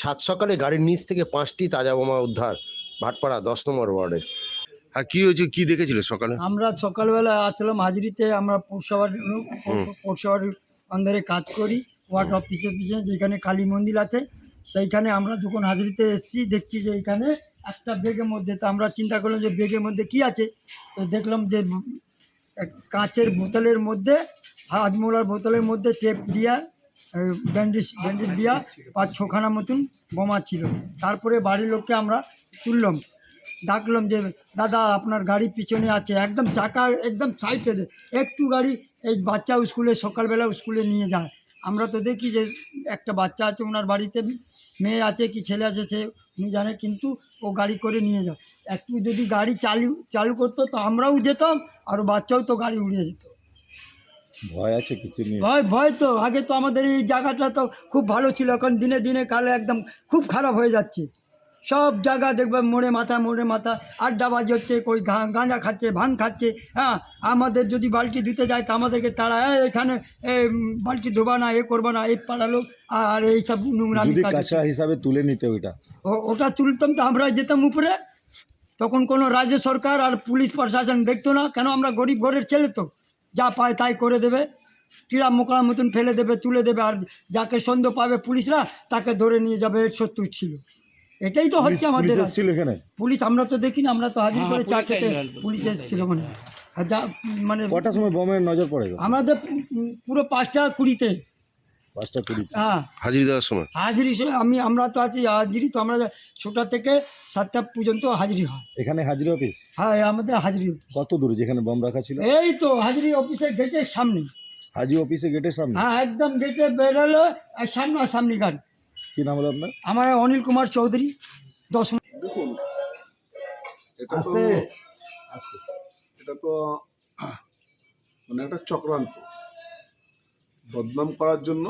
সাত সকালে গাড়ির নিচ থেকে পাঁচটি তাজা বোমা উদ্ধার ভাটপাড়া দশ নম্বর ওয়ার্ডে। আর কি হয়েছে কি দেখেছিল সকালে? আমরা সকালবেলা আসলাম হাজরিতে আমরা পৌরসভার। পৌরসভার আন্দারে কাজ করি ওয়ার্ড অফিসে অফিসে যেখানে কালী মন্দির আছে সেইখানে আমরা যখন হাজরিতে এসেছি দেখছি যে এখানে একটা বেগের মধ্যে তো আমরা চিন্তা করলাম যে বেগের মধ্যে কি আছে তো দেখলাম যে এক কাঁচের বোতলের মধ্যে হাজমোলার বোতলের মধ্যে টেপ দিয়া ব্যান্ডেজ ব্যান্ডেজ দিয়া পাঁচ ছখানা মতন বোমা ছিল। তারপরে বাড়ির লোককে আমরা তুললাম। ডাকলাম যে, দাদা, আপনার গাড়ি পিছনে আছে, একদম চাকা, একদম সাইডে একটু গাড়ি এই বাচ্চা স্কুলে, সকালবেলা স্কুলে নিয়ে যায়। আমরা তো দেখি যে, একটা বাচ্চা আছে ওনার বাড়িতে মেয়ে আছে কি ছেলে আছে, সে উনি জানে, কিন্তু ও গাড়ি করে নিয়ে যায়। একটু যদি গাড়ি চালু চালু করতো তো আমরাও যেতাম, আর বাচ্চাও তো গাড়ি উড়িয়ে যেত। ভয় আছে কিছু নেই ভয় ভয় তো। আগে তো আমাদের এই জায়গাটা তো খুব ভালো ছিল এখন দিনে দিনে কালে একদম খুব খারাপ হয়ে যাচ্ছে। সব জায়গা দেখবে মোড়ে মাথা মোড়ে মাথা আড্ডাবাজি হচ্ছে কই গাঁজা খাচ্ছে ভাং খাচ্ছে হ্যাঁ? আমাদের যদি বালতি ধুতে যায় তো আমাদেরকে তারা "এই, এখানে বালতি ধোবা না এ করবা না এই পাড়া লোক আর এইসব নোংরা কাঁচা হিসাবে তুলে নিতে ওইটা? ও- ওটা তুলতাম তো আমরা যেতাম উপরে। তখন কোনো রাজ্য সরকার আর পুলিশ প্রশাসন দেখতো না কেন আমরা গরিব ঘরের ছেলে তো? যা পায় তাই করে দেবে। কিড়া মোকড়ার মতন ফেলে দেবে তুলে দেবে আর যাকে সন্দেহ পাবে পুলিশরা তাকে ধরে নিয়ে যাবে এর শত্রু ছিল। এটাই তো হচ্ছে আমাদের পুলিশ এসেছিল এখানে? পুলিশ আমরা তো দেখিনি আমরা তো হাজির করে চার পুলিশ এসেছিল। মানে। আর যা মানে কটার সময় বোমের নজর পড়ে আমাদের পুরো পাঁচটা কুড়িতে। পাঁচটা কুড়ি হ্যাঁ। হাজিরি দেওয়ার সময়? হাজিরি সে- আমি আমরা তো আছি হাজিরি তো আমরা ছটা থেকে সাতটা পর্যন্ত হাজিরি হয়। এখানে হাজির অফিস? হ্যাঁ আমাদের হাজিরি। কত দূরে যেখানে বম রাখা ছিল? এই তো হাজিরি অফিসের গেটের সামনে। হাজি অফিসে গেটের সামনে? হ্যাঁ একদম গেটে বেরোলো আর সামনা সামনি গাড়ি। কি নাম হলো আপনার? আমার অনিল কুমার চৌধুরী দশ দেখুন এটা তো এটা তো মানে একটা চক্রান্ত। বদনাম করার জন্য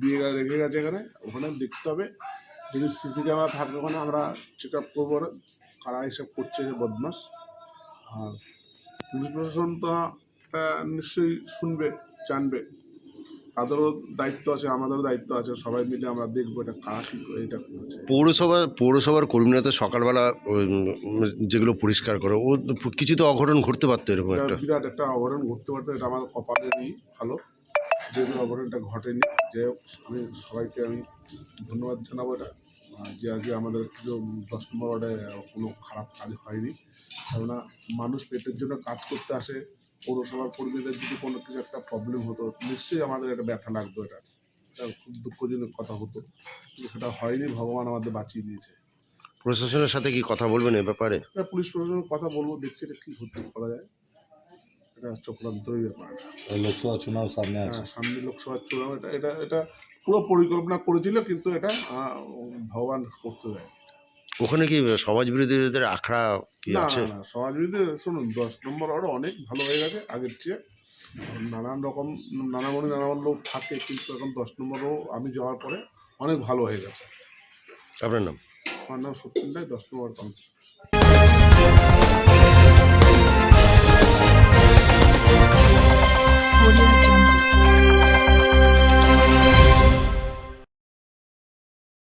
দিয়ে গে- রেখে গেছে এখানে ওখানে দেখতে হবে। যদি সিসি ক্যামেরা থাকে ওখানে আমরা চেক আপ করব কারা হিসাব করছে বদমাস আর পুলিশ প্রশাসন তো নিশ্চয়ই শুনবে জানবে। তাদেরও দায়িত্ব আছে আমাদেরও দায়িত্ব আছে। সবাই মিলে আমরা দেখব এটা কারা কি এটা করেছে। পৌরসভা পৌরসভার কর্মীরা তো সকালবেলা যেগুলো পরিষ্কার করে ও কিছু তো অঘটন ঘটতে পারতো এরকম একটা। বিরাট একটা অঘটন ঘটতে পারতো এটা আমাদের কপালেরই ভালো। যেহেতু অঘটনটা ঘটেনি। যাই হোক আমি সবাইকে আমি ধন্যবাদ জানাব এটা। যে আজকে আমাদের কিছু দশ নম্বর ওয়ার্ডে কোনো খারাপ কাজ হয়নি কেননা মানুষ পেটের জন্য কাজ করতে আসে পৌরসভার কর্মীদের যদি কোনো কিছু একটা প্রবলেম হতো নিশ্চয়ই আমাদের একটা ব্যথা লাগতো এটা। খুব দুঃখজনক কথা হতো। কিন্তু সেটা হয়নি ভগবান আমাদের বাঁচিয়ে দিয়েছে। প্রশাসনের সাথে কি কথা বলবেন এ ব্যাপারে? পুলিশ প্রশাসনের কথা বলব দেখছি এটা কী হতে করা যায়। এটা চক্রান্তই ব্যাপার। লোকসভা চুনাও সামনে আছে। হ্যাঁ সামনে লোকসভার চুনাও এটা এটা এটা পুরো পরিকল্পনা করেছিল কিন্তু এটা ভগবান করতে দেয়। ওখানে কি সমাজ বিরোধীদের আখড়া কি আছে? না না সমাজ বিরোধী শুনুন দশ নম্বর আরও অনেক ভালো হয়ে গেছে আগের চেয়ে। নানান রকম নানামণি নানান লোক থাকে কিন্তু এখন দশ নম্বরও আমি যাওয়ার পরে অনেক ভালো হয়ে গেছে। আপনার নাম? আমার নাম সত্যিন রায় দশ নম্বর কাউন্সিল